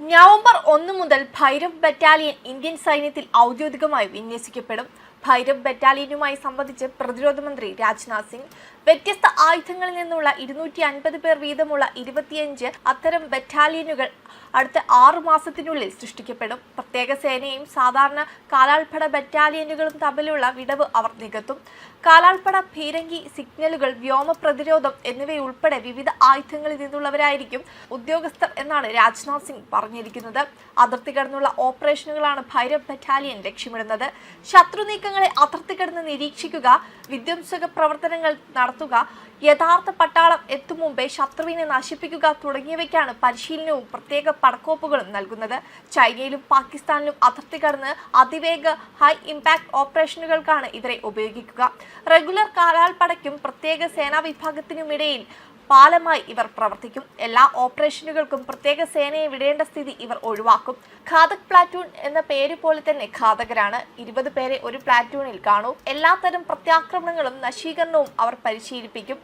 November ഒന്ന് മുതൽ Bhairav battalion Indian സൈന്യത്തിൽ ഔദ്യോഗികമായി വിന്യസിക്കപ്പെടും. ഭൈരവ് ബറ്റാലിയനുമായി സംബന്ധിച്ച് പ്രതിരോധ മന്ത്രി രാജ്നാഥ് സിംഗ്. വ്യത്യസ്ത ആയുധങ്ങളിൽ നിന്നുള്ള ഇരുന്നൂറ്റി അൻപത് പേർ വീതമുള്ള ഇരുപത്തിയഞ്ച് അത്തരം ബറ്റാലിയനുകൾ അടുത്ത ആറു മാസത്തിനുള്ളിൽ സൃഷ്ടിക്കപ്പെടും. പ്രത്യേക സേനയും സാധാരണ കാലാൾപ്പട ബറ്റാലിയനുകളും തമ്മിലുള്ള വിടവ് അവർ നികത്തും. കാലാൾപ്പട ഭീരങ്കി സിഗ്നലുകൾ വ്യോമ പ്രതിരോധം എന്നിവയുൾപ്പെടെ വിവിധ ആയുധങ്ങളിൽ നിന്നുള്ളവരായിരിക്കും ഉദ്യോഗസ്ഥർ എന്നാണ് രാജ്നാഥ് സിംഗ് പറഞ്ഞിരിക്കുന്നത്. അതിർത്തി കടന്നുള്ള ഓപ്പറേഷനുകളാണ് ഭൈരവ് ബറ്റാലിയൻ ലക്ഷ്യമിടുന്നത്. ശത്രു നീക്കങ്ങളെ അതിർത്തി കിടന്ന് നിരീക്ഷിക്കുക വിധ്വംസക പ്രവർത്തനങ്ങൾ നടത്തുക യഥാർത്ഥ പട്ടാളം എത്തും മുമ്പേ ശത്രുവിനെ നശിപ്പിക്കുക തുടങ്ങിയവയ്ക്കാണ് പരിശീലനവും പ്രത്യേക പടക്കോപ്പുകളും നൽകുന്നത്. ചൈനയിലും പാകിസ്ഥാനിലും അതിർത്തി കടന്ന് അതിവേഗ ഹൈ ഇമ്പാക്ട് ഓപ്പറേഷനുകൾക്കാണ് ഇവരെ ഉപയോഗിക്കുക. റെഗുലർ കാലാൾപ്പടയ്ക്കും പ്രത്യേക സേനാ വിഭാഗത്തിനുമിടയിൽ പാലമായി ഇവർ പ്രവർത്തിക്കും. എല്ലാ ഓപ്പറേഷനുകൾക്കും പ്രത്യേക സേനയെ വിടേണ്ട സ്ഥിതി ഇവർ ഒഴിവാക്കും. ഘാതക് പ്ലാറ്റൂൺ എന്ന പേര് പോലെ തന്നെ ഘാതകരാണ്. ഇരുപത് പേരെ ഒരു പ്ലാറ്റൂണിൽ കാണൂ. എല്ലാത്തരം പ്രത്യാക്രമണങ്ങളും നശീകരണവും അവർ പരിശീലിപ്പിക്കും.